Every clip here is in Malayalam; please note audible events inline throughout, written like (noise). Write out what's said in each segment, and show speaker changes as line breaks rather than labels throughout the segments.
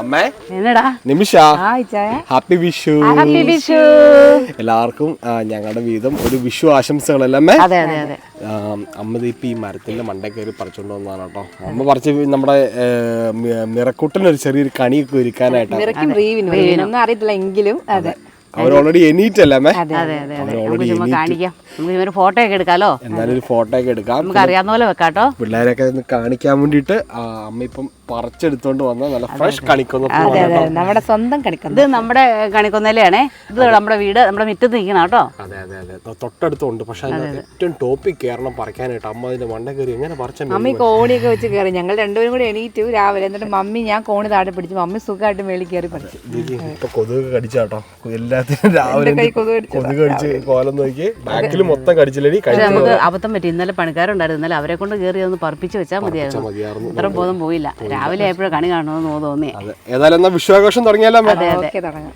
അമ്മേ?
എന്നടാ?
നിമിഷ. ഹാപ്പി വിഷു
ഹാപ്പി വിഷു
എല്ലാവർക്കും ഞങ്ങളുടെ വീതം ഒരു വിഷു ആശംസകളല്ലേ അമ്മേ?
അതെ അതെ അതെ.
അമ്മ ഇപ്പൊ ഈ മരത്തിന്റെ മണ്ട കയറി പറിച്ചോണ്ട് വന്നതാണ് കേട്ടോ. അമ്മ പറിച്ച് നമ്മുടെ നിറക്കൂട്ടിന് ഒരു ചെറിയൊരു കണിയൊക്കെ ഒരുക്കാനായിട്ടാണ്.
അറിയത്തില്ല എങ്കിലും. അതെ.
അവർ ഓൾറെഡി എണീറ്റല്ലേ അമ്മേ?
അതെ അതെ അതെ. നമുക്ക് ഒരു ഫോട്ടോ ഒക്കെ എടുക്കാലോ?
എന്തായാലും ഒരു ഫോട്ടോ ഒക്കെ എടുക്കാം.
നമുക്ക് അറിയാവുന്ന പോലെ വെക്കാട്ടോ.
പിള്ളേരൊക്കെ ഒന്ന് കാണിക്കാൻ വേണ്ടിയിട്ട് അമ്മ ഇപ്പം പറിച്ചെടുത്തോണ്ട് വന്ന നല്ല ഫ്രഷ് കണിക്കൊന്ന
അതെ അതെ നമ്മുടെ സ്വന്തം കണിക്കൊന്ന.
ഇത് നമ്മുടെ കണിക്കൊന്നലയാണേ. ഇത് നമ്മുടെ വീട് നമ്മുടെ മുറ്റത്ത് നിൽക്കണം കേട്ടോ.
അതെ അതെ അതെ. തൊട്ടടുത്തുണ്ട്. പക്ഷെ ഏറ്റവും ടോപ്പിൽ കയറണം പറിക്കാനായിട്ട് അമ്മ അതിന്റെ മണ്ട കയറി എങ്ങനെ പറിച്ച
മമ്മി കോണിയൊക്കെ വെച്ച് കയറി. ഞങ്ങൾ രണ്ടുപേരും കൂടി എണീറ്റു രാവിലെ. എന്നിട്ട് മമ്മി ഞാൻ കോണി താഴെ പിടിച്ചു. മമ്മി സുഖമായിട്ട് മേളിൽ കയറി പഠിച്ചു
ഇപ്പൊ കൊതുക് കടിച്ചാട്ടോ. എല്ലാത്തിനും രാവിലെ.
കൊതുക്
കടിച്ച് കോലം നോക്കി ബാക്കിൽ മൊത്തം കടിച്ചില്ലടി
പക്ഷെ
കഴിച്ചാൽ
നമുക്ക് അബദ്ധം പറ്റി ഇന്നലെ പണിക്കാരുണ്ടായിരുന്നു ഇന്നലെ അവരെ കൊണ്ട് കയറി ഒന്ന് പറപ്പിച്ച് വെച്ചാൽ മതിയായിരുന്നു. അത്ര ബോധം പോയില്ല. രാവിലെ ആയപ്പോഴും കണി കാണണമെന്ന് തോന്നിയേ.
ഏതായാലും എന്നാ വിശ്വാഘോഷം തുടങ്ങിയാലോ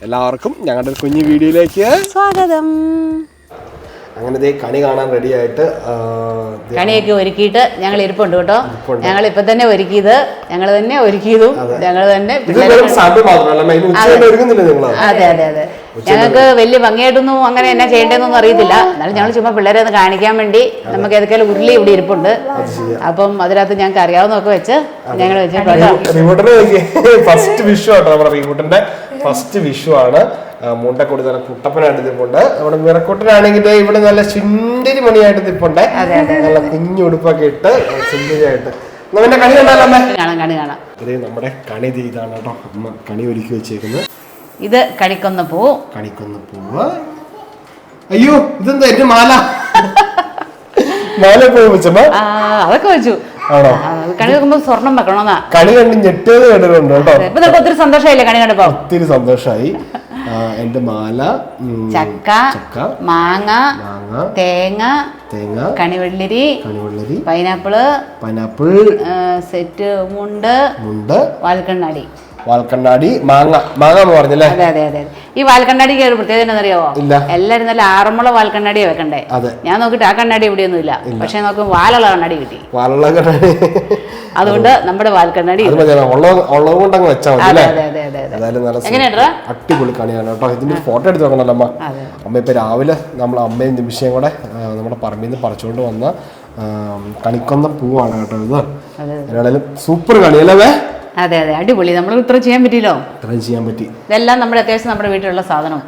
എല്ലാവർക്കും ഞങ്ങളുടെ കുഞ്ഞു വീഡിയോയിലേക്ക്
സ്വാഗതം.
അങ്ങനെ ദേ കണി കാണാൻ റെഡി ആയിട്ട്
കണിയൊക്കെ ഒരുക്കിയിട്ട് ഞങ്ങൾ ഇരിപ്പുണ്ട് കേട്ടോ. ഞങ്ങൾ ഇപ്പൊ തന്നെ ഒരുക്കിയത് ഞങ്ങൾ തന്നെ ഒരുക്കിയതും ഞങ്ങൾ തന്നെ അതെ. അതെ അതെ ഞങ്ങൾക്ക് വലിയ ഭംഗിയായിട്ടൊന്നും അങ്ങനെ എന്നാ ചെയ്യേണ്ടതെന്നൊന്നും അറിയത്തില്ല. എന്നാലും ഞങ്ങൾ ചുമ്മാ പിള്ളേരെ ഒന്ന് കാണിക്കാൻ വേണ്ടി നമുക്ക് ഏതൊക്കെയാലും ഉരുളി ഇവിടെ ഇരിപ്പുണ്ട്. അപ്പം അതിനകത്ത് ഞങ്ങൾക്ക് അറിയാവുന്നൊക്കെ വെച്ച് ഞങ്ങൾ വെച്ചിട്ടുണ്ട്
ഫസ്റ്റ് (laughs) വിഷു ആട്ടോ നമ്മുടെ ഫസ്റ്റ് വിഷു ആണ്. മുണ്ടക്കൊടി നല്ല കുട്ടപ്പനായിട്ട് നിൽപ്പുണ്ട് നമ്മുടെ മിറക്കുട്ടനാണെങ്കിൽ ഇവിടെ നല്ല ചിന്തിരി മണിയായിട്ട് നിൽപ്പുണ്ട് നല്ല കുഞ്ഞു ഉടുപ്പൊക്കെ ഇട്ട് സുന്ദരിയായിട്ട് നമ്മുടെ കണി കണ്ടാലോ ഇത് നമ്മുടെ കണി ഇതാണ് കേട്ടോ അമ്മ കണി ഒരുക്കി വെച്ചേക്കുന്നത്.
ഇത് കണിക്കൊന്ന പൂ.
കണിക്കൊന്ന പൂവ്. അയ്യോ ഇതെന്താ എന്റെ മാല? മാല പൂവ് വെച്ചമ്മ
അതൊക്കെ വെച്ചു.
ആണോ?
കണി വെക്കുമ്പോ സ്വർണം വെക്കണോന്നാ.
കണി കണ്ട് ഞെട്ടിയത് കേട്ടിട്ടുണ്ട് കേട്ടോ.
ഇപ്പൊ ഒത്തിരി സന്തോഷമായില്ലേ കണി കണ്ടപ്പോ?
ഒത്തിരി സന്തോഷമായി. എന്റെ മാല
ചക്ക
ചക്ക
മാങ്ങ
മാങ്ങ
തേങ്ങ
തേങ്ങ
കണിവെള്ളരി
കണിവെള്ളരി pineapple
pineapple set mundu
mundu
വാൽക്കണ്ണാടി.
വാൽക്കണ്ണാടി മാങ്ങ. മാങ്ങ എന്ന് പറഞ്ഞല്ലേ?
അതെ അതെ അതെ. ഈ വാൽക്കണ്ണാടിക്ക് ഒരു പ്രത്യേകത
എന്താണെന്നറിയാവോ.
എല്ലാരും നല്ല ആറന്മുള വാൽക്കണ്ണാടിയാ വെക്കണ്ടേ?
അതെ.
ഞാൻ നോക്കിട്ട് ആ കണ്ണാടി ഇവിടെയൊന്നും ഇല്ല. പക്ഷെ നോക്കും വാലുള്ള കണ്ണാടി കിട്ടി.
വാലുള്ള കണ്ണാടി.
അതുകൊണ്ട് നമ്മുടെ വാൽക്കണ്ണാടി
അത് മതി ഉള്ളത് ഉള്ളത് വെച്ചാൽ മതി അല്ലേ?
അതെ അതെ അതെ അതെ.
ഏതായാലും നല്ല സു- അടിപൊളി കണിയാണ് കേട്ടോ. ഇതിന്റെ ഫോട്ടോ എടുത്ത് വെക്കണല്ലോ അമ്മ. അമ്മ ഇപ്പൊ രാവിലെ നമ്മൾ അമ്മയും നിമിഷയും കൂടെ നമ്മുടെ പറമ്പിൽ നിന്ന് പറിച്ചുകൊണ്ട് വന്ന കണിക്കൊന്ന പൂവാണ് കേട്ടോ ഇത്. സൂപ്പർ കണിയല്ലേ?
അതെ അതെ. അടിപൊളി. നമ്മൾ ഇത്ര ചെയ്യാൻ പറ്റിയല്ലോ?
ഇത്രയും ചെയ്യാൻ പറ്റി.
ഇതെല്ലാം നമ്മുടെ അത്യാവശ്യം നമ്മുടെ വീട്ടിലുള്ള സാധനം.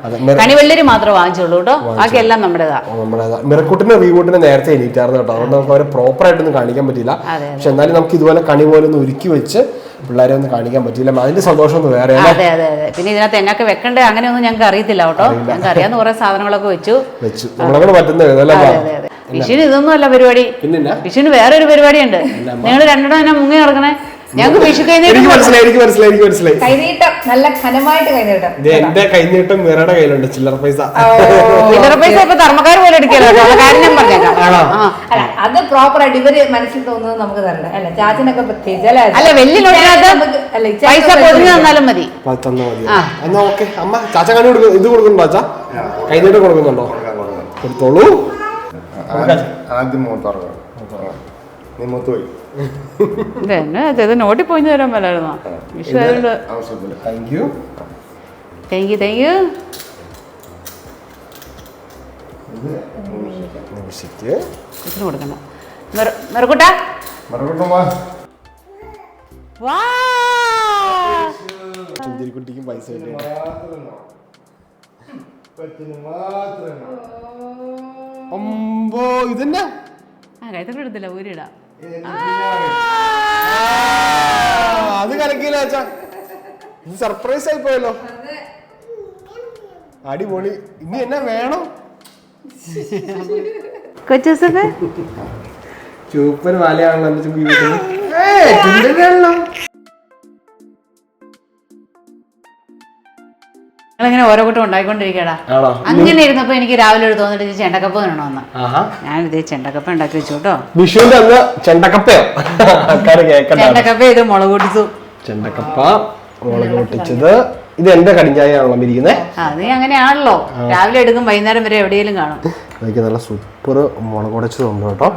കണിവെള്ളരി മാത്രമേ വാങ്ങിച്ചുള്ളൂ കേട്ടോ. ബാക്കി എല്ലാം നമ്മുടേതാ.
മിറക്കൂട്ടിന് റീവൂട്ടിന് നേരത്തെ എണീറ്റായിരുന്നു കേട്ടോ. അതുകൊണ്ട് നമുക്ക് അവരെ പ്രോപ്പർ ആയിട്ടൊന്നും കാണിക്കാൻ
പറ്റില്ല
പക്ഷെ എന്നാലും നമുക്ക് ഇതുപോലെ കണി പോലെ ഒന്ന് ഒരുക്കി വെച്ച് പിള്ളേരെ ഒന്നും കാണിക്കാൻ പറ്റില്ല അതിന്റെ സന്തോഷം ഒന്ന് വേറെ
അതെ അതെ അതെ. പിന്നെ ഇതിനകത്ത് എന്നൊക്കെ വെക്കണ്ടേ? അങ്ങനെയൊന്നും ഞങ്ങൾക്ക് അറിയത്തില്ല കേട്ടോ. ഞങ്ങൾക്ക് അറിയാവുന്ന കുറെ സാധനങ്ങളൊക്കെ വെച്ചു.
വെച്ചു. നമ്മളെ പറ്റുന്ന
വിഷുവിന് ഇതൊന്നും അല്ല പരിപാടി. വിഷുവിന് വേറൊരു പരിപാടിയുണ്ട്. നിങ്ങൾ രണ്ടെണ്ണം തന്നെ മുങ്ങി നടക്കണേ? ഞങ്ങൾക്ക് വിഷു
എനിക്ക് മനസ്സിലായി എനിക്ക് മനസ്സിലായി എനിക്ക് മനസ്സിലായി.
കൈനീട്ടം നല്ല ഘനമായിട്ട് കൈനീട്ടം.
ഇത് എന്റെ കൈനീട്ടം വേറെ കയ്യിലുണ്ട് ചില്ലറ പൈസ.
ചില്ലറ പൈസ ഇപ്പൊ തർമ്മക്കാർ പോലെ എടുക്കല്ലോ. കാര്യം ഞാൻ പറഞ്ഞേക്കാം.
ആണോ?
അല്ല അത് പ്രോപ്പർ ആയിട്ട് ഇവർ മനസ്സിൽ തോന്നുന്നത് നമുക്ക് തരണ്ട. അല്ല ചാച്ചനൊക്കെ പ്രത്യേകിച്ച് അല്ലേ?
അല്ല വലിയ പൈസ പൊതിഞ്ഞു തന്നാലും മതി.
തന്നാ മതി. എന്നാ ഓക്കെ. അമ്മ ചാച്ച കണി കൊടുക്കും ഇത് കൊടുക്കുന്നുണ്ടോ ചാച്ച കൈനീട്ടം കൊടുക്കുന്നുണ്ടോ? കൊടുത്തോളൂ.
ആദ്യം മൂത്തോറങ്ങണം നീ മൂത്ത് പോയി
പിന്നെ ഇത് നോട്ടിൽ പോയി തരാൻ മേലായിരുന്നോ. വിഷു ആയതുകൊണ്ട്
ആവശ്യമില്ല.
Thank you
thank you thank you
നിമിഷയ്ക്ക്
ഇതിന് കൊടുക്കണ്ട. മെറുക്കുട്ട
വാ.
വാ!
ചുന്തിരിക്കുട്ടിക്കും പൈസ കിട്ടി അമ്പോ ഇതെന്നാ
ആ കൈത്തട്ട് എടുത്തില്ല ഊരിടാം
അത് കലക്കിയില്ല അച്ഛാ. ഇത് സർപ്രൈസ് ആയി പോയല്ലോ. അടിപൊളി. ഇനി എന്നാ വേണം? ചൂപ്പൻ വാലയാണല്ലോ
ഞങ്ങളിങ്ങനെ ഓരോ കൂട്ടം ഉണ്ടായിക്കൊണ്ടിരിക്കടാ അങ്ങനെ ഇരുന്നപ്പോ എനിക്ക് രാവിലെ ഒരു തോന്നിട്ട് ചെണ്ടക്കപ്പ് തിന്നണമെന്ന് ഇത് ചെണ്ടക്കപ്പ ഉണ്ടാക്കി വെച്ചു കേട്ടോ.
വിഷുവിന്റെ അന്ന് ചെണ്ടക്കപ്പയോ?
ചെണ്ടക്കപ്പ ഇത് മുളക് പൊടിച്ചു
ചെണ്ടക്കപ്പ മുളക് പൊട്ടിച്ചത്. ഇത് എന്റെ കടിഞ്ഞായാണല്ലോ ഇരിക്കുന്നത്
അത് അങ്ങനെയാണല്ലോ രാവിലെ എടുക്കും വൈകുന്നേരം വരെ എവിടെയെങ്കിലും കാണും.
എനിക്ക് നല്ല സൂപ്പർ മുളക് ഉടച്ചതുണ്ട് കേട്ടോ.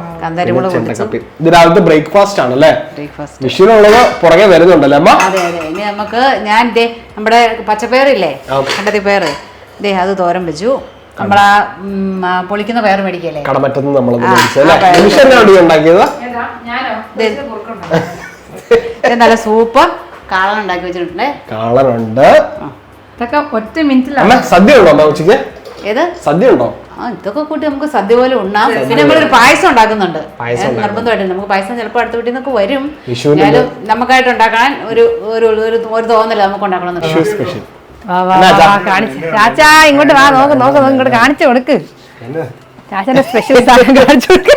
ചെണ്ടക്കപ്പി ഇത് രാവിലത്തെ ബ്രേക്ക്ഫാസ്റ്റ് ആണല്ലേ?
ബ്രേക്ക്ഫാസ്റ്റ്.
വിഷുവിനുള്ളത് പുറകെ വരുന്നുണ്ടല്ലേ അമ്മ?
അതെ അതെ. ഇനി നമുക്ക് ഞാൻ നമ്മുടെ പച്ചപ്പയറില്ലേ. കണ്ടത്തി പയറ് ദേ അത് തോരൻ വെച്ചു. നമ്മളാ ആ, പൊളിക്കുന്ന പയർ മേടിക്കല്ലേ?
കടമറ്റത്ത് നമ്മൾ (laughs)
നല്ല സൂപ്പർ. കാളൻ ഉണ്ടാക്കി വെച്ചിട്ടുണ്ടേ.
കാളനുണ്ട്.
ഇതൊക്കെ ഒറ്റ മിനിറ്റിലാണ്
അമ്മ സദ്യ ഉണ്ടോ ഉച്ചയ്ക്ക്
ഏത്?
സദ്യ ഉണ്ടോ?
ഇതൊക്കെ കൂട്ടി നമുക്ക് സദ്യ പോലെ ഉണ്ണാം. പിന്നെ നമ്മളൊരു പായസം ഉണ്ടാക്കുന്നുണ്ട്. നിർബന്ധമായിട്ട്. നമുക്ക് പായസം ചിലപ്പോൾ അടുത്ത വീട്ടിൽ നിന്നൊക്കെ വരും. എന്നാലും നമുക്കായിട്ട് ഉണ്ടാക്കാൻ ഒരു ഒരു ഒരു ഒരു തോന്നല നമുക്ക് ഉണ്ടാക്കണം
ചാച്ചാ ഇങ്ങോട്ട് വാ നോക്ക് നോക്ക് നോക്ക് ഇങ്ങോട്ട് കാണിച്ചു കൊടുക്ക്. ചാച്ചന്റെ സ്പെഷ്യൽ സാധനം കാണിച്ചു കൊടുക്ക്.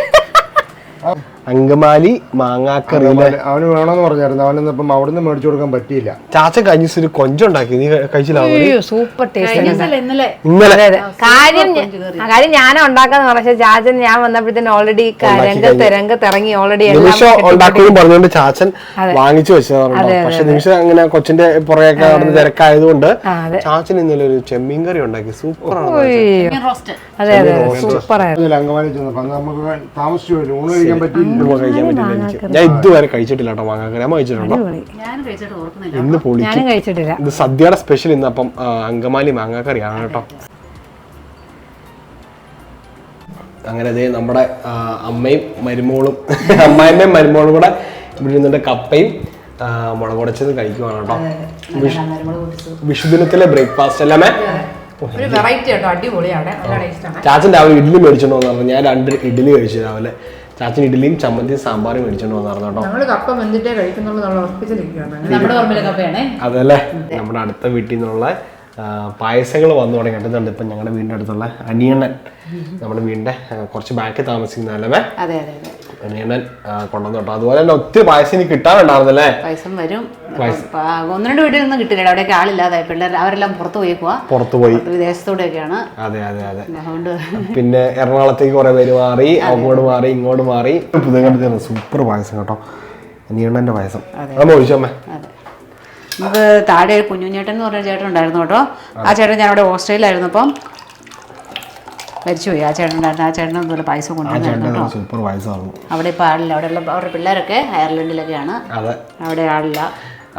അങ്കമാലി മാങ്ങാക്കറി
അവന് അവന് വേണമെന്ന് പറഞ്ഞായിരുന്നു. അവനൊന്നും ഇപ്പം അവിടുന്ന് മേടിച്ചു കൊടുക്കാൻ പറ്റിയില്ല.
ചാച്ച കഴിഞ്ഞ ഒരു കൊഞ്ചുണ്ടാക്കി. നീ കഴിച്ചില്ല
സൂപ്പർ ടേസ്റ്റ് കാര്യം ആ, കാര്യം ഞാൻ ഉണ്ടാക്കാന്ന് പറഞ്ഞ ചാച്ചൻ ഞാൻ വന്നപ്പോഴത്തേന് ഓൾറെഡി രംഗത്ത് രംഗത്ത് ഇറങ്ങി ഓൾറെഡി
ഉണ്ടാക്കുകയും പറഞ്ഞുകൊണ്ട് ചാച്ചൻ വാങ്ങിച്ചു വെച്ചതാണ് പക്ഷെ നിമിഷം അങ്ങനെ കൊച്ചിന്റെ പുറകെയൊക്കെ നടന്ന് തിരക്കായതുകൊണ്ട് ചാച്ചൻ ഇന്നലെ ഒരു ചെമ്മീൻ കറി ഉണ്ടാക്കി.
റോസ്റ്റ്
അതെ അതെ സൂപ്പർ ആയിരുന്നു.
അങ്കമാലി ചെന്നപ്പോ നമുക്ക് താമസിച്ചു ഊണ് കഴിക്കാൻ പറ്റിയില്ല
കഴിക്കാൻ പറ്റില്ല എനിക്ക്. ഞാൻ ഇതുവരെ കഴിച്ചിട്ടില്ല കേട്ടോ മാങ്ങാക്കറി അമ്മ കഴിച്ചിട്ടുണ്ടോ
ഞാൻ കഴിച്ചിട്ട് ഓർക്കുന്നില്ല.
ഇന്ന് പൊളിക്കും.
കഴിച്ചിട്ടില്ല.
ഇത് സദ്യയുടെ സ്പെഷ്യൽ ഇന്ന് അപ്പം അങ്കമാലി മാങ്ങാക്കറിയാണ് കേട്ടോ. അങ്ങനെ ദേ നമ്മുടെ അമ്മയും മരുമോളും അമ്മായിമ്മയും മരുമോളും കൂടെ ഇവിടെ നിന്നിട്ട് കപ്പയും ആ, മുളക് ഉടച്ചത് കഴിക്കുവാണ് കേട്ടോ. വിഷുദിനത്തിലെ ബ്രേക്ക്ഫാസ്റ്റ് അല്ലേ ചാച്ചൻ രാവിലെ ഇഡ്ഡലി എന്ന് പറഞ്ഞു ഞാൻ രണ്ട് ഇഡ്ഡലി കഴിച്ചു രാവിലെ. ചാച്ചൻ ഇഡ്ഡലിയും ചമ്മന്തിയും സാമ്പാറും മേടിച്ചോണ്ട് വന്നായിരുന്നു കേട്ടോ.
നമ്മൾ കപ്പ വെന്തിട്ടേ കഴിക്കുന്നുള്ളൂ നമ്മൾ ഉറപ്പിച്ചിരിക്കുകയാണ്
നമ്മുടെ കപ്പയാണേ.
അതല്ലേ? നമ്മുടെ അടുത്ത വീട്ടിൽ നിന്നുള്ള പായസങ്ങൾ വന്നു തുടങ്ങിയിട്ടുണ്ട് ഇപ്പം ഞങ്ങളുടെ വീടിന്റെ അടുത്തുള്ള അനിയണ്ണൻ. നമ്മുടെ വീടിന്റെ കുറച്ച് ബാക്കിൽ താമസിക്കുന്ന അല്ലേ?
അതെ അതെ.
ആ, കൊണ്ടുവന്നു കേട്ടോ. അതുപോലെ തന്നെ ഒത്തിരി പായസം ഇനി കിട്ടാറുണ്ടായിരുന്നല്ലേ
പായസം വരും. ഒന്ന് രണ്ട് വീട്ടിൽ നിന്ന് കിട്ടില്ല അവിടെയൊക്കെ ആളില്ലാതെ പിള്ളേർ അവരെല്ലാം പുറത്തു പോയേക്കുവാ
പുറത്തു പോയി.
വിദേശത്തോടെയൊക്കെയാണ്.
അതെ അതെ അതെ.
അതുകൊണ്ട്
പിന്നെ എറണാകുളത്തേക്ക് കുറെ പേര് മാറി അങ്ങോട്ട് മാറി ഇങ്ങോട്ട് മാറി. പുതുക്കണ്ടിരുന്നു സൂപ്പർ പായസം കേട്ടോ. അനിയണ്ണന്റെ പായസം. അമ്മ? ഒഴിച്ചമ്മേ
നമുക്ക് താഴെ കുഞ്ഞുഞ്ഞേട്ടൻ എന്ന് പറഞ്ഞ ചേട്ടൻ ഉണ്ടായിരുന്നു കേട്ടോ. ആ ചേട്ടൻ ഞാൻ അവിടെ ഓസ്ട്രേലിയയിലായിരുന്നു അപ്പം മരിച്ചുപോയി ആ ചേട്ടൻ ഉണ്ടായിരുന്നു. ആ ചേട്ടൻ അതുപോലെ പായസം കൊണ്ടുവന്നു
സൂപ്പർ പായസമായിരുന്നു.
അവിടെ ഇപ്പോൾ ആളില്ല. അവിടെയുള്ള അവരുടെ പിള്ളേരൊക്കെ അയർലൻഡിലൊക്കെയാണ്. അവിടെ ആളില്ല.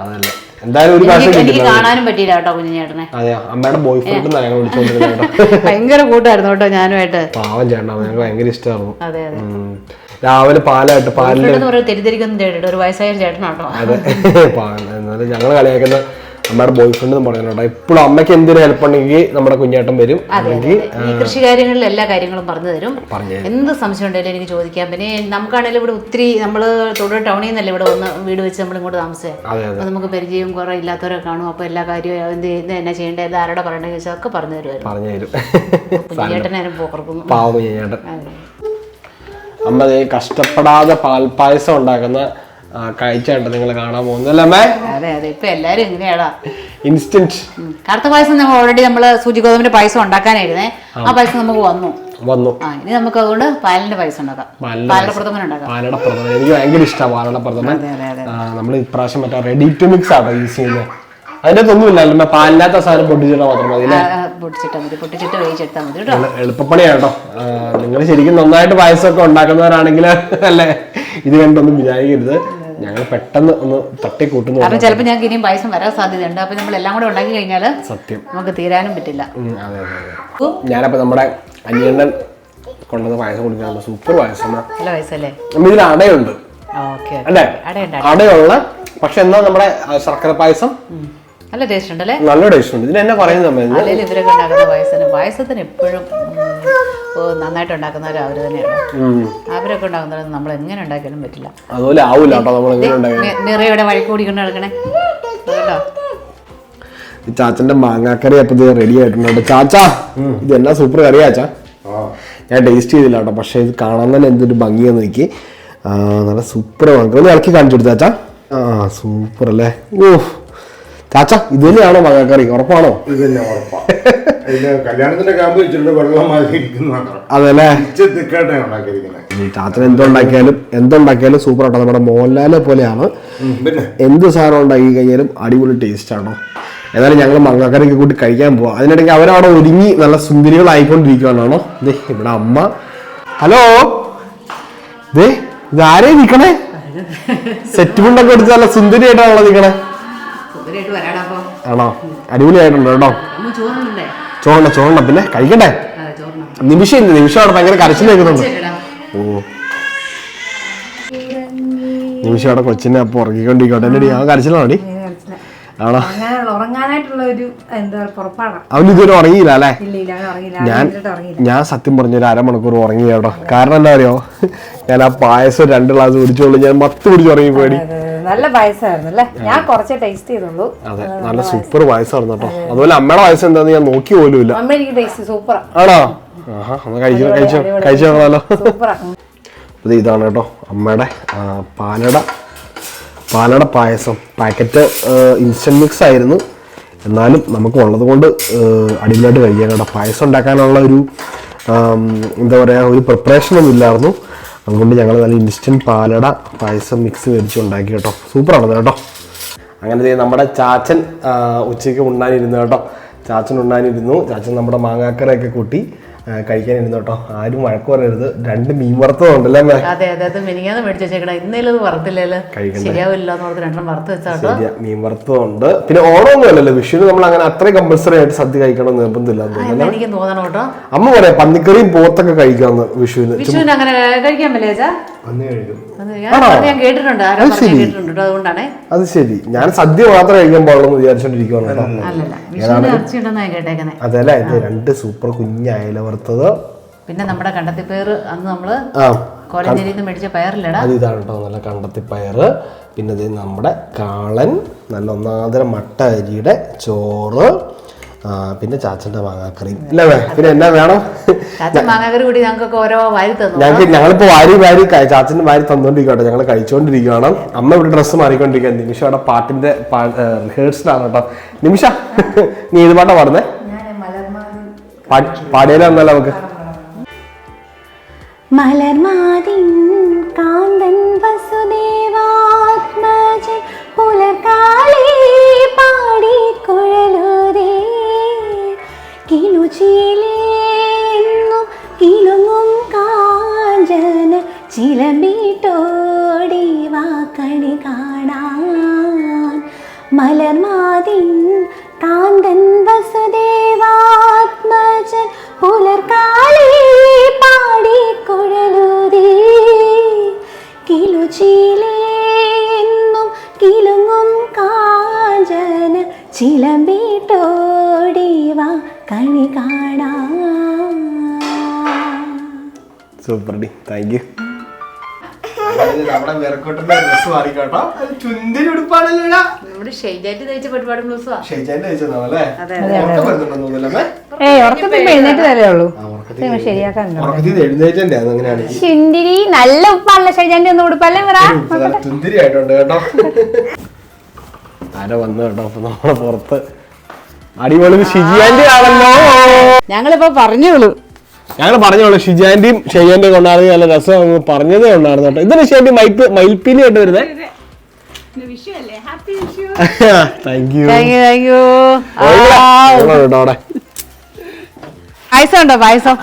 അതല്ലേ. എന്തായാലും ഒരു പ്രാവശ്യം
എനിക്ക് എനിക്ക്
കിട്ടില്ല
കാണാനും പറ്റിയില്ല കേട്ടോ കുഞ്ഞുഞ്ഞേട്ടനെ
അതെ അമ്മയുടെ ബോയ് ഫ്രണ്ട് എന്നാണ് ഞങ്ങൾ വിളിച്ചോണ്ടിരുന്നത് കേട്ടോ. (laughs)
ഭയങ്കര കൂട്ടായിരുന്നു കേട്ടോ ഞാനുമായിട്ട്.
പാവം ചേട്ടാ ഞങ്ങൾക്ക് ഭയങ്കര ഇഷ്ടമായിരുന്നു
അതെ അതെ.
രാവിലെ പാലായിട്ട്
പറയുന്നത് തെറ്റിദ്ധരിക്കൊന്നും ചേട്ടൻ ഒരു വയസ്സായ ചേട്ടനാട്ടോ
അതെ. (laughs) പാ- എന്നാലും ഞങ്ങൾ കളിയാക്കുന്ന അമ്മയുടെ ബോയ് ഫ്രണ്ട് എന്ന് പറയുന്നത് കേട്ടോ. എപ്പോഴും അമ്മയ്ക്ക് എന്തിനും ഹെൽപ്പ് ഉണ്ടെങ്കിൽ നമ്മുടെ കുഞ്ഞേട്ടൻ വരും. അല്ലെങ്കിൽ
കൃഷി കാര്യങ്ങളിൽ എല്ലാ കാര്യങ്ങളും പറഞ്ഞു തരും.
പറഞ്ഞു
എന്ത് സംശയം ഉണ്ടെങ്കിലും എനിക്ക് ചോദിക്കാം. പിന്നെ നമുക്കാണെങ്കിലും ഇവിടെ ഒത്തിരി നമ്മൾ തൊടു ടൗണിൽ നിന്നല്ലേ ഇവിടെ വന്ന് വീട് വെച്ച് നമ്മൾ ഇങ്ങോട്ട് താമസിച്ചത്. അപ്പോൾ നമുക്ക് പരിചയം കുറെ ഇല്ലാത്തവരെ കാണും. അപ്പൊ എല്ലാ കാര്യവും എന്ത് ഇത് എന്നാ ചെയ്യേണ്ടത് ഇത് ആരോടെ പറയേണ്ടത് ചോദിച്ചാൽ ഒക്കെ പറഞ്ഞു തരുമായിരുന്നു.
പറഞ്ഞു തരും.
കുഞ്ഞേട്ടനും പോക്കർക്കുന്നു
പാവം കുഞ്ഞേട്ടൻ. അമ്മ കഷ്ടപ്പെടാതെ പാൽപ്പായസം ഉണ്ടാക്കുന്ന ആ, കാഴ്ചയുണ്ട് നിങ്ങൾ കാണാൻ പോകുന്നല്ലേ അമ്മേ?
അതെ അതെ. ഇപ്പൊ എല്ലാരും എങ്ങനെയാടാ?
ഇൻസ്റ്റന്റ്
ഉം. കറുത്ത പായസം നമ്മൾ ഓൾറെഡി നമ്മൾ സൂചി ഗോതമ്പിന്റെ പായസം ഉണ്ടാക്കാനായിരുന്നേ. ആ പായസം നമുക്ക് വന്നു.
വന്നു.
ആ ഇനി നമുക്ക് അതുകൊണ്ട് പാലിന്റെ പായസം ഉണ്ടാക്കാം.
പാലിന്റെ
പാലിന്റെ പ്രഥമൻ ഉണ്ടാക്കാം.
പാലട പ്രഥമൻ. എനിക്ക് ഭയങ്കര ഇഷ്ടമാണ് പാലട പ്രഥമൻ. നമ്മൾ ഇപ്രാവശ്യം മറ്റേ റെഡി ടു മിക്സ് ആട്ടോ യൂസ് ചെയ്യുന്നത്. അതിന്റെ ഒന്നുമില്ല അല്ല പാലില്ലാത്ത സാധനം പൊട്ടിച്ചിട്ടാൽ മാത്രം മതി അല്ലേ?
ആ, ആ, പൊട്ടിച്ചിട്ടാൽ മതി. പൊട്ടിച്ചിട്ട് വേവിച്ചെടുത്താൽ മതി കേട്ടോ.
എളു- നിങ്ങൾ ശരിക്കും നന്നായിട്ട് പായസമൊക്കെ ഉണ്ടാക്കുന്നവരാണെങ്കിൽ അല്ലേ? ഇത് കണ്ടൊന്നും വിചാരിക്കരുത്. ഞങ്ങൾ പെട്ടെന്ന് ഒന്ന് തട്ടി കൂട്ടുന്നു
കാരണം ചിലപ്പോൾ ഞങ്ങൾക്ക് ഇനിയും പായസം വരാൻ സാധ്യതയുണ്ട്. അപ്പൊ നമ്മൾ എല്ലാം കൂടെ ഉണ്ടാക്കി കഴിഞ്ഞാൽ
സത്യം.
നമുക്ക് തീരാനും പറ്റില്ല.
അതെ അതെ ഞാനപ്പോ നമ്മുടെ അനിയണ്ണൻ കൊണ്ടുവന്ന പായസം കുടിക്കാൻ സൂപ്പർ പായസം
നല്ല പായസല്ലേ
നമ്മൾ ഇതിൽ അടയുണ്ട്. അല്ലേ? അടയുള്ള പക്ഷെ എന്നാ നമ്മുടെ ശർക്കര പായസം?
നല്ല ടേസ്റ്റ് ഉണ്ടല്ലേ?
നല്ല ടേസ്റ്റ് ഉണ്ട്. ഇതിന് എന്നാ പറയുന്നത് നമ്മൾ ഇതിന്
അല്ലെങ്കിൽ ഇവരൊക്കെ ഉണ്ടാക്കുന്ന പായസത്തിന് പായസത്തിന് എപ്പോഴും നന്നായിട്ട് ഉണ്ടാക്കുന്നവർ അവർ തന്നെയാണ്. അവരൊക്കെ ഉണ്ടാക്കുന്നവർ നമ്മൾ എങ്ങനെ ഉണ്ടാക്കിയാലും പറ്റില്ല.
അതുപോലെ
ആവില്ല മിറയുടെ വഴക്ക് കൂടിക്കൊണ്ട് നടക്കണേ. കേട്ടോ
ചാച്ചന്റെ മാങ്ങാക്കറി അപ്പൊ റെഡി ആയിട്ടുണ്ട്. ചാച്ചാ ഇത് എന്നാ സൂപ്പർ കറി ചാച്ചാ ഞാൻ ടേസ്റ്റ് ചെയ്തില്ല കേട്ടോ പക്ഷെ ഇത് കാണാൻ തന്നെ എന്തൊരു ഭംഗിയാന്ന് എനിക്ക്. നല്ല സൂപ്പർ മാങ്ങ. ഒന്ന് ഇറക്കി കാണിച്ചു കൊടുത്താ ചാച്ചാ ആ. സൂപ്പർ അല്ലേ? ഓ. ചാച്ച ഇത് തന്നെയാണോ മകക്കറി ഉറപ്പാണോ?
ഇത് തന്നെ കല്യാണത്തിന്റെ കാമ്പ് വെച്ചിട്ടുണ്ട് വെള്ളം മാതിരി. അതല്ലേ? മാത്രം
അതെല്ലേ
തിക്കായിട്ടാണ് ഉണ്ടാക്കിയിരിക്കുന്നത്
ചാച്ചൻ എന്തുണ്ടാക്കിയാലും എന്തുണ്ടാക്കിയാലും സൂപ്പർ ആട്ടോ നമ്മുടെ മോഹൻലാലെ പോലെയാണ്.
പിന്നെ?
എന്ത് സാധനം ഉണ്ടാക്കി കഴിഞ്ഞാലും അടിപൊളി ടേസ്റ്റ് ആണോ. ഏതായാലും ഞങ്ങൾ മങ്ങക്കറിക്ക് കൂട്ടി കഴിക്കാൻ പോവാം. അതിനിടയ്ക്ക് അവരവിടെ ഒരുങ്ങി നല്ല സുന്ദരികളായിക്കൊണ്ടിരിക്കുകയാണോ ദേ ഇവിടെ അമ്മ. ഹലോ? ദേ ഇതാരേ നിൽക്കണേ നിക്കണേ സെറ്റ് മുണ്ടൊക്കെ എടുത്ത് നല്ല സുന്ദരിയായിട്ടാണല്ലോ
അപ്പൊ
ആണോ? അടിപൊളിയായിട്ടുണ്ട് കേട്ടോ.
ചോറുണ്ടേ?
ചോറണ്ട? പിന്നെ കഴിക്കട്ടെ.
ചോറിനാ
നിമിഷം ഇല്ല നിമിഷം അവിടെ ഭയങ്കര കരച്ചിൽ കേൾക്കുന്നുണ്ട്. ഓ. നിമിഷം അവിടെ കൊച്ചിനെ അപ്പൊ ഉറങ്ങിക്കൊണ്ടിരിക്കട്ടെ എന്റെ ഞാൻ കരച്ചിലാണോടി ആണോ?
ഉറങ്ങാനായിട്ടുള്ള ഒരു എന്താ പുറപ്പാടാ.
അവൻ ഇതുവരെ ഉറങ്ങിയില്ല അല്ലേ? ഞാൻ ഞാൻ സത്യം പറഞ്ഞ ഒരു അരമണിക്കൂർ ഉറങ്ങി കേട്ടോ. കാരണം എന്താ അറിയോ? ഞാൻ ആ പായസം രണ്ട് ഗ്ലാസ് കുടിച്ചോളൂ ഞാൻ മത്ത് കുടിച്ച് ഉറങ്ങി
പേടി. നല്ല പായസമായിരുന്നു അല്ലേ? ഞാൻ കുറച്ചേ ടേസ്റ്റ് ചെയ്തുള്ളൂ.
അതെ നല്ല സൂപ്പർ പായസമായിരുന്നു കേട്ടോ. അതുപോലെ അമ്മയുടെ പായസം എന്താന്ന് ഞാൻ നോക്കി പോലും ഇല്ല.
അമ്മ എനിക്ക് ടേസ്റ്റ് സൂപ്പറാ
ആണോ? ആഹാ ഒന്ന് കഴിച്ചു കഴിച്ചോ കഴിച്ചു നോക്കണമല്ലോ. (laughs)
സൂപ്പറാ.
ഇത് ഇതാണ് കേട്ടോ അമ്മയുടെ പാലട. പാലട പായസം. പാക്കറ്റ് ഇൻസ്റ്റന്റ് മിക്സ് ആയിരുന്നു. എന്നാലും നമുക്ക് ഉള്ളത് കൊണ്ട് അടിപൊളിയായിട്ട് കഴിക്കാം കേട്ടോ. പായസം ഉണ്ടാക്കാനുള്ള ഒരു എന്താ പറയുക ഒരു പ്രിപ്പറേഷനൊന്നും ഇല്ലായിരുന്നു. അതുകൊണ്ട് ഞങ്ങൾ നല്ല ഇൻസ്റ്റന്റ് പാലട പായസം മിക്സ് മേടിച്ച് ഉണ്ടാക്കി കേട്ടോ. സൂപ്പറാണ് കേട്ടോ. അങ്ങനെ നമ്മുടെ ചാച്ചൻ ഉച്ചയ്ക്ക് ഉണ്ണാനിരുന്നു കേട്ടോ. ചാച്ചൻ ഉണ്ണാനിരുന്നു. ചാച്ചൻ നമ്മുടെ മാങ്ങാക്കറയൊക്കെ കൂട്ടി. ആ, കഴിക്കാനിരുന്നു കേട്ടോ. ആരും വഴക്ക് പറയരുത്. രണ്ട് മീൻ വറുത്തതുണ്ടല്ലേ?
അതെ അതെ അത് മിനിങ്ങാന്ന് മേടിച്ച് വെച്ചേക്കടാ ഇന്നേലും അത് വറുത്തില്ലല്ലോ. ശരിയാവില്ല എന്ന് ഓർത്ത് രണ്ടെണ്ണം വറുത്ത് വെച്ചാട്ടോ
ശരിയാ മീൻ വറുത്തതുണ്ട് പിന്നെ ഓണമൊന്നും അല്ലല്ലോ. വിഷുവിന് നമ്മൾ അങ്ങനെ അത്രയും കമ്പൽസറി ആയിട്ട് സദ്യ കഴിക്കണം എന്ന് നിർബന്ധമില്ല
എനിക്ക് തോന്നണം കേട്ടോ.
അമ്മ പറയാം പന്നിക്കറിയും പോത്തൊക്കെ കഴിക്കാന്ന് വിഷുവിന്.
വിഷുവിന് അങ്ങനെ കഴിക്കാൻ പറ്റില്ല ചേച്ചാ?
വന്നു കഴിക്കും
അത്
ശരി. ഞാൻ സദ്യ മാത്രം കഴിക്കാൻ പാടുള്ളൂ എന്ന് വിചാരിച്ചോണ്ടിരിക്കുവാണ് അതല്ല ഇത് രണ്ട് സൂപ്പർ കുഞ്ഞ അയല വറുത്തത്.
പിന്നെ നമ്മുടെ കണ്ടത്തിപ്പയർ അന്ന്
നമ്മൾ
കോളേജിൽ നിന്ന് മേടിച്ച പയറില്ലടാ.
അത് ഇതാണ് കേട്ടോ നല്ല കണ്ടത്തിപ്പയർ പിന്നെ ഇത് നമ്മുടെ കാളൻ നല്ല ഒന്നാന്തരം മട്ട അരിയുടെ ചോറ്. പിന്നെ ചാച്ചന്റെ മാങ്ങാക്കറി. അല്ലേ വേ? പിന്നെ എന്നാ വേണം?
മാങ്ങാക്കറി കൂടി ഞങ്ങൾക്കൊക്കെ ഓരോ വാരി തന്നു.
ഞങ്ങൾക്ക് ഞങ്ങളിപ്പോ വാരി വാരി ചാച്ചന്റെ ചാച്ചന് വാരി തന്നോണ്ടിരിക്കട്ടെ. ഞങ്ങൾ കഴിച്ചോണ്ടിരിക്കുകയാണ് അമ്മ ഇവിടെ ഡ്രസ്സ് മാറിക്കൊണ്ടിരിക്കുക നിമിഷം അവിടെ പാട്ടിന്റെ റിഹേഴ്സലാണ് കേട്ടോ. നിമിഷ നീ ഏത് പാട്ടാ പാടുന്നേ? പാടിയാലോ നമുക്ക്.
മലർമാതിൻ കാന്തൻ വസുദേവാത്മജൻ ചിലമ്പിട്ടോടി വാക്കണി കാണാൻ. മലർമാതിൻ കാന്തൻ വസുദേവാത്മജൻ പുലർക്കാലേ പാടി കുഴലുതി. കിലുചീലേന്നും കിലുങ്ങും കാഞ്ചന ചിലമ്പീട്ടോടി വാ കണി കാണാൻ.
സൂപ്പർ ഡി താങ്ക് യു നമ്മുടെ വിറക്കോട്ടന്റെ ഡ്രസ്സ് മാറിക്കോട്ടോ ചുന്തിരി ഉടുപ്പാണല്ലോ
നമ്മുടെ ഷെയ്ജായിട്ട് തയ്ച്ച പരിപാടി ബ്ലൗസാ
ഷെയ്ജായിട്ട് തയ്ച്ചതാണോ
അല്ലേ
ഉറക്കം വരുന്നുണ്ടെന്ന് തോന്നുന്നില്ലമ്മേ
ഏയ് ഉറക്കത്തിൽ ഇപ്പൊ എഴുന്നേറ്റ് തരേ ഉള്ളൂ.
ആ, ഉറക്കത്തിൽ
ശരിയാക്കാനുണ്ടോ
എഴുന്നേറ്റന്റെ അത് അങ്ങനെയാണെങ്കിൽ
നല്ല ഉപ്പാണല്ലോ ഒന്ന് ഉടുപ്പല്ലേ
ആയിട്ടുണ്ട് കേട്ടോ. ആരോ വന്നു കേട്ടോ അപ്പൊ നമ്മളെ പുറത്ത്. അടിപൊളി ഷിജിയാന്റെ ആണല്ലോ
ഞങ്ങളിപ്പോ പറഞ്ഞോളൂ.
ഞങ്ങൾ പറഞ്ഞോളൂ ഷിജാന്റെയും ഷെയ്യാന്റെയും കൊണ്ടാണെങ്കിൽ നല്ല രസം പറഞ്ഞതേ ഉണ്ടായിരുന്നു കേട്ടോ ഇതാണ് ഷെയ്യാന്റി മൈപ്പ് മയിൽപ്പീലി ആയിട്ട് വരുന്നത് താങ്ക് യു
താങ്ക് യു
കേട്ടോ അവിടെ
പായസം ഉണ്ടോ പായസം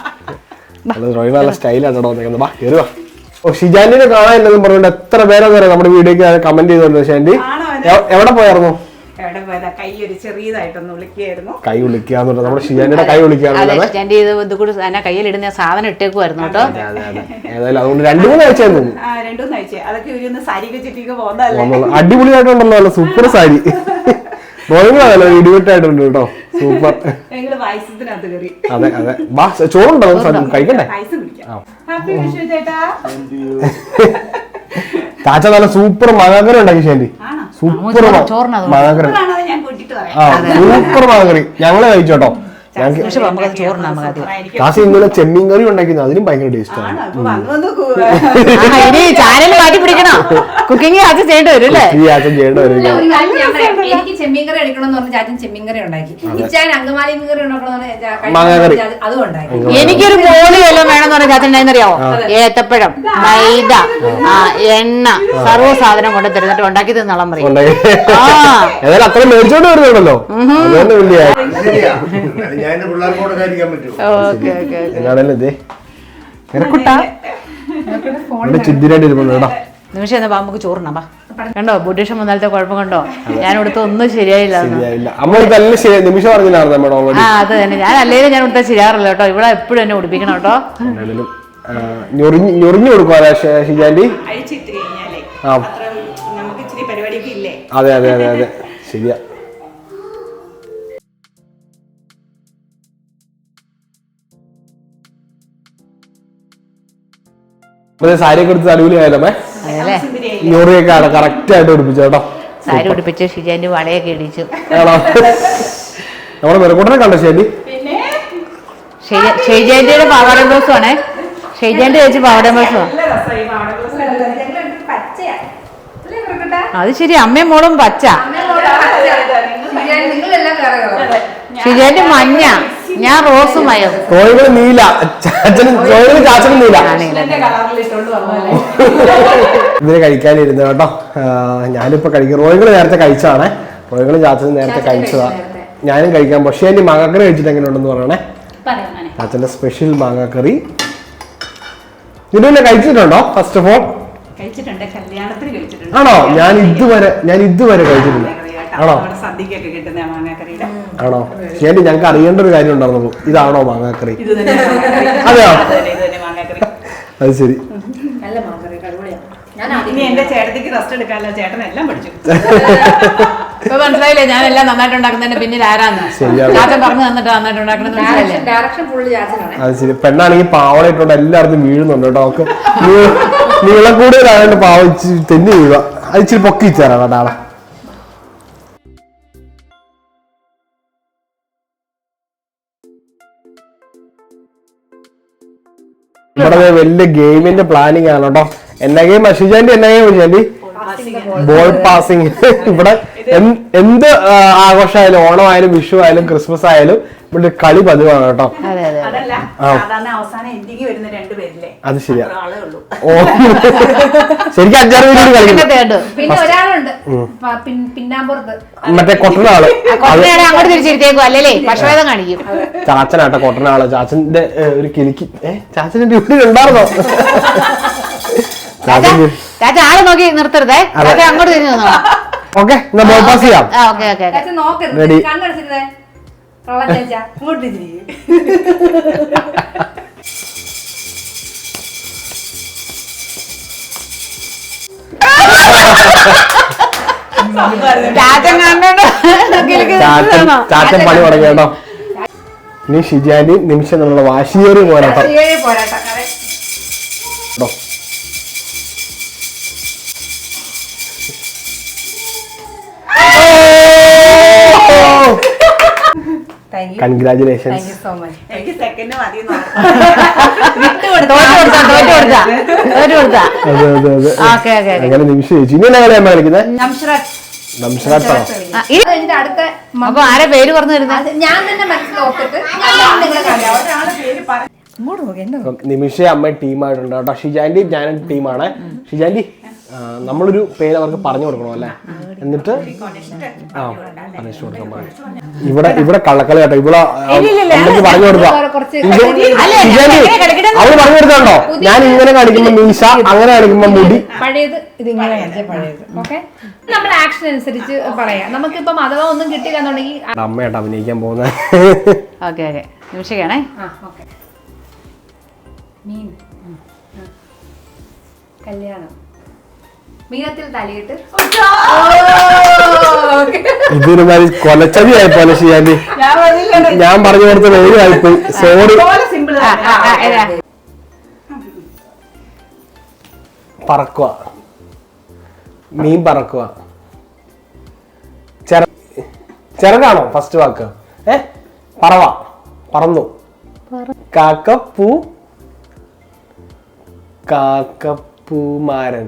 നല്ല വാ ഓ ഷിജാന്റിനെ കാണാനില്ലെന്നും പറഞ്ഞുകൊണ്ട് എത്ര പേരാ നമ്മുടെ വീഡിയോക്ക് കമന്റ് ചെയ്തോണ്ട് ഷാന്റി എവിടെ പോയായിരുന്നു
എവിടെ പോയതാ കൈ ഒരു ചെറിയതായിട്ടൊന്ന്
കൈ വിളിക്കാന്ന് നമ്മുടെ കൈ
ഇത് കൂടി കയ്യിലിടുന്ന സാധനം ഇട്ടേക്കുമായിരുന്നു കേട്ടോ.
ഏതായാലും അതുകൊണ്ട് രണ്ടു മൂന്ന് ആഴ്ച രണ്ടു
ആ രണ്ടുമൂന്ന് ആഴ്ച അതൊക്കെ ഒരു പോകുന്നതല്ലേ.
അടിപൊളിയായിട്ടുണ്ടല്ലോ സൂപ്പർ സാരി. ഡ്രോയിങ്ങിലാണല്ലോ ഇടിവിട്ടായിട്ടുണ്ട് കേട്ടോ. സൂപ്പർ. അതെ അതെ. ബാ ചോറുണ്ടോ? കഴിക്കണ്ടേ? ചാച്ച നല്ല സൂപ്പർ മാങ്ങാക്കറി ഉണ്ടാക്കി
ആണോ?
സൂപ്പർ
പറയാം.
ആ സൂപ്പർ മാങ്ങാക്കറി. ഞങ്ങൾ കഴിച്ചോട്ടോ. ഞങ്ങൾക്ക്
പക്ഷെ നമുക്ക് ചോറിനാ നമുക്ക് ആദ്യം
കാശി ഇന്നലെ ചെമ്മീൻ കറി ഉണ്ടാക്കുന്നത് അതിനും ഭയങ്കര ടേസ്റ്റ്
ആണ്.
ഇനി ചാനൽ മാറ്റി പിടിക്കണോ. കുക്കിംഗ് അത് ചെയ്യേണ്ടി വരും അല്ലേ?
ഈ ചെയ്യേണ്ട വരും.
ഞാൻ. എനിക്ക് ചെമ്മീൻ കറി അടിക്കണമെന്ന് പറഞ്ഞ ചാച്ചൻ ചെമ്മീൻ കറി ഉണ്ടാക്കി. ഇച്ചാൻ അങ്കമാലി മീൻ കറി ഉണ്ടാക്കണമെന്ന് പറഞ്ഞ ചാ- കഴിക്കണം എന്ന് അതും ഉണ്ടാക്കി
എനിക്കൊരു മോളി വല്ലതും വേണമെന്ന് പറഞ്ഞ ചാച്ചൻ എന്നറിയാവോ ഏത്തപ്പഴം മൈദ ആ. എണ്ണ സർവ സാധനം കൊണ്ട് തരുന്നിട്ട് ഉണ്ടാക്കി തന്നളം പറയും.
അത്ര മേടിച്ചോണ്ട് വരുന്നുണ്ടല്ലോ. അതുകൊണ്ട് വലിയ
ശരിയാ അത് ഞാൻ പറ്റും
ഓക്കെ ഓക്കെ
എന്നാണല്ലോ ഇതേ? ഇവിടെ ചിന്തിരായിട്ട് ഇരുന്നു കേട്ടോ.
നിമിഷം എന്നാ നമുക്ക് കണ്ടോ ബുദ്ധിഷം വന്നാലത്തെ കുഴപ്പം കണ്ടോ? ഞാൻ ഇവിടുത്തെ ഒന്നും ശരിയായില്ല ആ അത് തന്നെ. ഞാൻ അല്ലേലും ഞാൻ ഇവിടുത്തെ ശരിയാറില്ല കേട്ടോ. ഇവിടെ എപ്പോഴും എന്നെ ഉടിപ്പിക്കണം കേട്ടോ.
ഞൊറിഞ്ഞ് കൊടുക്കുവാ ഷിജാൻഡി അതെ അതെ അതെ അതെ. ശരിയാ. അതെ സാരിയൊക്കെ എടുത്ത് അടിപൊളിയായാലേ
അതെല്ലേ
ഞൊറിയൊക്കെ കറക്റ്റ് ആയിട്ട് ഉടുപ്പിച്ചു കേട്ടോ.
സാരി ഉടുപ്പിച്ച് ഷിജാന്റെ വളയൊക്കെ ഇടിച്ചു.
ആണോ? നമ്മുടെ മെറക്കൂട്ടനെ കണ്ടോ ശരി
ഷെയ്ജാന്റെ പവർ ബ്ലൗസും ആണേ. ഷെയ്ജാന്റെ ചേച്ചി പവർ ബ്ലൗസും
നല്ല രസമായി പാവട ബ്ലൗസ്
പച്ചയാ. അല്ലേ ഇവർക്കിട്ടാ?
അത് ശരി. അമ്മയും മോളും പച്ച. ഷിജാന്റെ മഞ്ഞ. ഞാൻ റോസ് മയം.
തോഴികൾ നീല. ചാച്ചനും തോഴികൾ ചാച്ചനും നീല.
എന്റെ കളറിൽ ഇട്ടോണ്ട് വന്നല്ലേ
ഇതിന് കഴിക്കാനിരുന്നു കേട്ടോ. ഞാനിപ്പോ കഴിക്കും. റോയികൾ നേരത്തെ കഴിച്ചതാണേ. റോയികൾ ചാച്ചനും നേരത്തെ കഴിച്ചതാ. ഞാനും കഴിക്കാൻ പക്ഷേ എന്റെ മാങ്ങാക്കറി കഴിച്ചിട്ട് എങ്ങനെ ഉണ്ടെന്ന് പറയണേ ചാച്ചന്റെ സ്പെഷ്യൽ മാങ്ങാക്കറി. ഇതിനെ കഴിച്ചിട്ടുണ്ടോ ഫസ്റ്റ് ഓഫ് ഓൾ
കഴിച്ചിട്ടുണ്ട്. കല്യാണത്തിന് കഴിച്ചിട്ടുണ്ട്.
ആണോ? ഞാൻ ഇതുവരെ ഞാൻ ഇതുവരെ കഴിച്ചിട്ടില്ല. ആണോ?
നമ്മുടെ സദ്യക്കൊക്കെ കിട്ടുന്ന മാങ്ങാക്കറിയുടെ
ആണോ? ശരി ഞങ്ങൾക്ക് അറിയേണ്ട ഒരു കാര്യം ഉണ്ടായിരുന്നു ഇതാണോ മാങ്ങാക്കറി. അതെയോ?
അത് തന്നെ മാങ്ങാക്കറി.
അത് ശരി.
ഞാൻ
എല്ലാം പഠിച്ചു.
ഇപ്പൊ മനസ്സിലായില്ലേ? ഞാൻ എല്ലാം നന്നായിട്ട് ഉണ്ടാക്കുന്നതിന്റെ പിന്നിൽ ആരാന്ന്?
ശരിയാണ്.
ചാച്ചൻ പറഞ്ഞു തന്നിട്ട് നന്നായിട്ട് ഉണ്ടാക്കണമെന്ന്
ഡയറക്ഷൻ ഡയറക്ഷൻ ഫുള്ള് ചാച്ചനാണ്.
അത് ശരി. പെണ്ണാണെങ്കിൽ പാവളായിട്ടുണ്ട് ഇട്ടോണ്ട് എല്ലായിടത്തും വീഴുന്നുണ്ട് കേട്ടോ. നീളം കൂടുതലായതുകൊണ്ട് പാവ. ഇച്ചിരി തെന്നി വീഴുക. അത് ഇച്ചിരി പൊക്കി തരാം കേട്ടോ ദേ വലിയ ഗെയിമിന്റെ പ്ലാനിങ് ആണ് കേട്ടോ. എന്നാ ഗെയിം ഷിജാന്റെ എന്നാ ഗെയിം ഷിജാന്റി ബോൾ പാസിംഗ് ഇവിടെ എന്ത് എന്ത് ഓണം ആഘോഷമായാലും ഓണമായാലും വിഷു ആയാലും ക്രിസ്മസ് ആയാലും ഇവിടെ കളി പതിവാണ് കേട്ടോ.
അതെ അതെ
അതല്ല സാധാരണ അവസാനം എൻഡിങ് വരുന്ന രണ്ടുപേരില്ലേ
അത് ശരിയാ. ഓ. ശരിക്കും അഞ്ചാറ് പേര് കളിക്കുന്നു.
പിന്നെ ഒരാളുണ്ട്. പിന്നാമ്പുറത്ത്.
മറ്റേ
കൊട്ടനാൾ അങ്ങോട്ട് തിരിച്ചിരുത്തേക്കും അല്ലേ പക്ഷവേദം കാണിക്കും.
ചാച്ചനാട്ടോ കൊട്ടനാൾ ചാച്ചന്റെ ഒരു കിലിക്ക്. ഏ ചാച്ചന്റെ ഡ്യൂട്ടി ഉണ്ടായിരുന്നോ?
ചാച്ച ആളെ നോക്കി നിർത്തരുതേ. അങ്ങോട്ട് തിരിഞ്ഞു
ഓക്കെ എന്നാ ബോൾ പാസ് ചെയ്യാം.
ആ
ഇങ്ങോട്ട്?
ചാച്ചൻ
പണി തുടങ്ങിയോ ഇനി ഷിജാനി നിമിഷം നമ്മളെ വാശിയേറി പോരാട്ടം.
പോരാട്ടം (laughs)
ഓക്കെ
അങ്ങനെ നിമിഷം ചേച്ചി. ഇനി കളിക്കുന്നത്
അടുത്ത
അപ്പൊ ആരെ പേര് പറഞ്ഞു തരുന്നത്
ഞാൻ തന്നെ എന്നെ
നിമിഷ അമ്മ ടീമായിട്ടുണ്ട് കേട്ടോ. ഷിജാൻഡി ഞാനും ടീമാണ്. ഷിജാൻഡി നമ്മളൊരു പേര് അവർക്ക് പറഞ്ഞു കൊടുക്കണം അല്ലേ? എന്നിട്ട് ആ പറഞ്ഞു കൊടുക്കാൻ പറയും ഇവിടെ ഇവിടെ കള്ളക്കളി കേട്ടോ. ഇവിടെ അമ്മയ്ക്ക് പറഞ്ഞു കൊടുക്കാം അവൾ പറഞ്ഞു കൊടുക്കണ്ടോ ഞാൻ ഇങ്ങനെ കാണിക്കുമ്പോ മീശ അങ്ങനെ കാണിക്കുമ്പോ മുടി.
പഴയത് ഇത് ഇങ്ങനെ കാണിച്ച നമ്മൾ ആക്ഷൻ അനുസരിച്ച് പറയാം. നമുക്കിപ്പം അഥവാ ഒന്നും കിട്ടില്ല എന്നുണ്ടെങ്കിൽ
അമ്മയായിട്ട് അഭിനയിക്കാൻ പോകുന്നത്
ഓക്കെ ഓക്കെ നിമിഷക്കാണേ
ആ ഓക്കെ മീൻ. കല്യാണം. മീനത്തിൽ തലയിട്ട്.
ഇതൊരുമാതിരി കൊലച്ചതിയായി പോലെ ഷിജാൻഡി
ഞാൻ
പറഞ്ഞു കൊടുത്ത വേദിയായിപ്പോയി സോറി
പോലെ സിമ്പിൾ
പറക്കുക. മീൻ പറക്കുക. ചെറ ചെറുകാണോ ഫസ്റ്റ് വാക്ക്? ഏ? പറവ. പറന്നു. കാക്കപ്പൂ. കാക്കപ്പൂമാരൻ.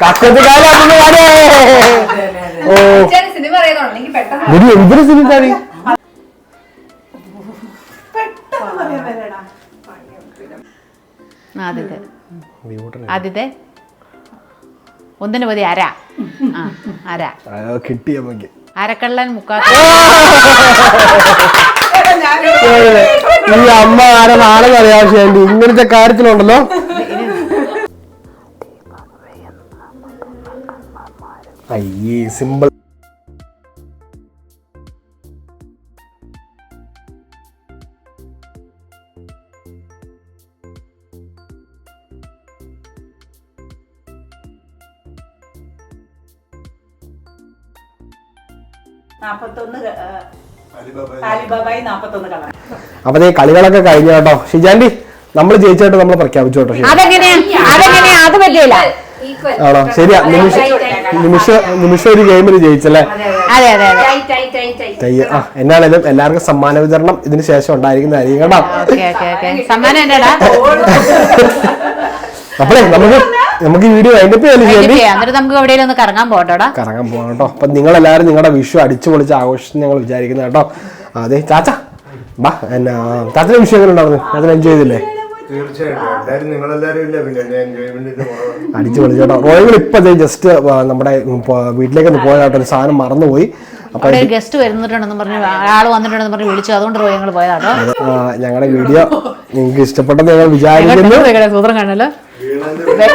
കാക്കത്തുകാലാണെന്ന് പാടേ. ഓ. ഒരു എന്തൊരു
ആദ്യത്തെ ആദ്യത്തെ ഒന്നിന് മതി അര. ആ അര.
കിട്ടിയ
അരക്കള്ളൻ മുക്കാത്ത
ഈ അമ്മ ആരെ നാളെ അറിയാൻ വേണ്ടി ഇങ്ങനത്തെ കാര്യത്തിലുണ്ടല്ലോ. അയ്യേ സിമ്പിൾ അപ്പൊ കളികളൊക്കെ കഴിഞ്ഞു കേട്ടോ. ഷിജാൻഡി നമ്മൾ ജയിച്ചായിട്ട് നമ്മൾ പ്രഖ്യാപിച്ചു കേട്ടോ ഷിജാൻ.
അതെങ്ങനെയാ? അതെങ്ങനെയാ? അത് പറ്റില്ല
ആണോ? ശരിയാ. നിമിഷ നിമിഷ നിമിഷ ഒരു ഗെയിമിൽ ജയിച്ചല്ലേ?
അതെ അതെ അതെ.
തയ്യ ആ എന്നാണേലും എല്ലാവർക്കും സമ്മാന വിതരണം ഇതിന് ശേഷം ഉണ്ടായിരിക്കുന്നതായിരിക്കും കേട്ടോ?
Okay okay okay. സമ്മാനം
അപ്പളേ നമുക്ക് നമുക്ക് ഈ വീഡിയോ അതിന്റെ പേര് ചെയ്യേണ്ടി
എന്നിട്ട് നമുക്ക് എവിടെയെങ്കിലും ഒന്ന് കറങ്ങാൻ
കറങ്ങാൻ പോകണം കേട്ടോ. അപ്പൊ നിങ്ങൾ എല്ലാവരും നിങ്ങളുടെ വിഷു അടിച്ചു പൊളിച്ച് ആഘോഷിച്ച് ഞങ്ങൾ വിചാരിക്കുന്നത് കേട്ടോ. അതെ ചാച്ച ബാ എന്നാ ചാച്ചന്റെ വിഷു എങ്ങനെ ഉണ്ടായിരുന്നു ചാച്ചൻ എൻജോയ് ചെയ്തില്ലേ?
തീർച്ചയായിട്ടും. എല്ലാരും നിങ്ങളെല്ലാരും ഇല്ല? പിന്നെ എന്റെ എൻജോയ്മെന്റിന് കുറവ്.
അടിച്ചു പൊളിച്ചു റോയൽ ഇപ്പൊ ജസ്റ്റ് നമ്മുടെ വീട്ടിലേക്ക് ഒന്ന് പോയതാട്ടോ. ഒരു സാധനം മറന്നുപോയി.
അവിടെ ഗസ്റ്റ് വരുന്നിട്ടുണ്ടെന്ന് പറഞ്ഞ് ആൾ വന്നിട്ടുണ്ടെന്ന് പറഞ്ഞ് വിളിച്ചു. അതുകൊണ്ട് റോയ് ഞങ്ങൾ പോയതാട്ടോ.
ഞങ്ങളുടെ വീഡിയോ നിങ്ങൾക്ക് ഇഷ്ടപ്പെട്ടെന്ന് ഞങ്ങൾ വിചാരിക്കുന്നു.
സൂത്രം കാണല്ലോ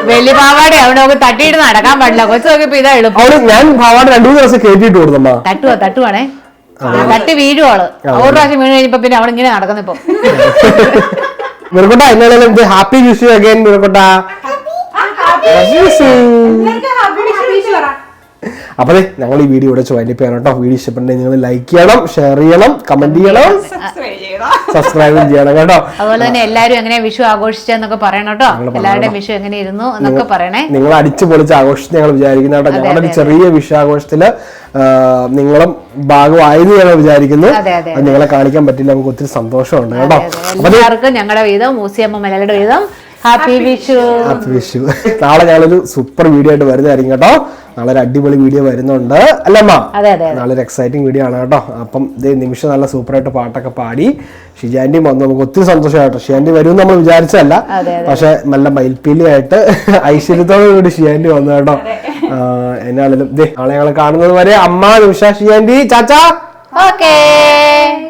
വലിയ പാവാടെ അവിടെ നമുക്ക് തട്ടിയിട്ട് നടക്കാൻ പാടില്ല. കൊച്ചൊക്കെ ഇപ്പൊ ഇതാ എളുപ്പം.
ഞാൻ ഭാവാട് രണ്ടു മൂന്ന് ദിവസം കേട്ടിട്ട് കൊടുത്തമ്മ.
തട്ടുവാ തട്ടുവാണേ. തട്ടി വീഴുവാൾ ഒരു പ്രാവശ്യം വീണ് കഴിഞ്ഞപ്പോ പിന്നെ അവിടെ ഇങ്ങനെ നടക്കുന്നിപ്പോ (laughs)
മിറക്കൊട്ട എന്നാലും ഹാപ്പി വിഷു അഗൈൻ മിറക്കൊട്ട അപ്പൊ ദേ, ഞങ്ങൾ ഈ വീഡിയോ ഇവിടെ ചോദിപ്പ് ചെയ്യണം കേട്ടോ. വീഡിയോ ഇഷ്ടപ്പെട്ടെങ്കിൽ നിങ്ങൾ ലൈക്ക് ചെയ്യണം ഷെയർ ചെയ്യണം കമന്റ് ചെയ്യണം. സബ്സ്ക്രൈബ് ചെയ്യണം. കേട്ടോ.
അതുപോലെ തന്നെ എല്ലാവരും എങ്ങനെ വിഷു ആഘോഷിച്ചെന്നൊക്കെ പറയണം കേട്ടോ. എല്ലാവരുടെയും വിഷു എങ്ങനെ ഇരുന്നു എന്നൊക്കെ പറയണേ.
നിങ്ങൾ അടിച്ചു പൊളിച്ച് ആഘോഷിച്ച് ഞങ്ങൾ വിചാരിക്കുന്ന കേട്ടോ. ഞങ്ങളുടെ ചെറിയ വിഷു ആഘോഷത്തിൽ നിങ്ങളും ഭാഗമായിരുന്നു ഞങ്ങൾ വിചാരിക്കുന്നു. നിങ്ങളെ കാണിക്കാൻ പറ്റില്ല. നമുക്ക് ഒത്തിരി സന്തോഷമുണ്ട് കേട്ടോ.
എല്ലാവർക്കും ഞങ്ങളുടെ വീതം മൂസിയമ്മ മലയാളിയുടെ വീതം. ഹാപ്പി വിഷു.
ഹാപ്പി വിഷു. നാളെ ഞങ്ങളൊരു സൂപ്പർ വീഡിയോ ആയിട്ട് വരുന്നതായിരിക്കും കേട്ടോ. നാളെ ഒരു അടിപൊളി വീഡിയോ വരുന്നുണ്ട്. അല്ലമ്മ നാളെ ഒരു എക്സൈറ്റിംഗ് വീഡിയോ ആണ് കേട്ടോ. അപ്പം ഇതേ നിമിഷം നല്ല സൂപ്പറായിട്ട് പാട്ടൊക്കെ പാടി. ഷിജാൻഡിയും വന്നു. നമുക്ക് ഒത്തിരി സന്തോഷമായിട്ടോ. ഷിജാൻഡി വരും നമ്മൾ വിചാരിച്ചല്ല പക്ഷെ നല്ല മയിൽപ്പീലിയായിട്ട് (laughs) ഐശ്വര്യത്തോടു കൂടി ഷിജാൻഡി വന്നു കേട്ടോ. എന്നാണേലും ദേ നാളെ ഞങ്ങൾ കാണുന്നത് വരെ അമ്മ നിമിഷ ഷിജാൻഡി ചാച്ചാ.
ഓക്കേ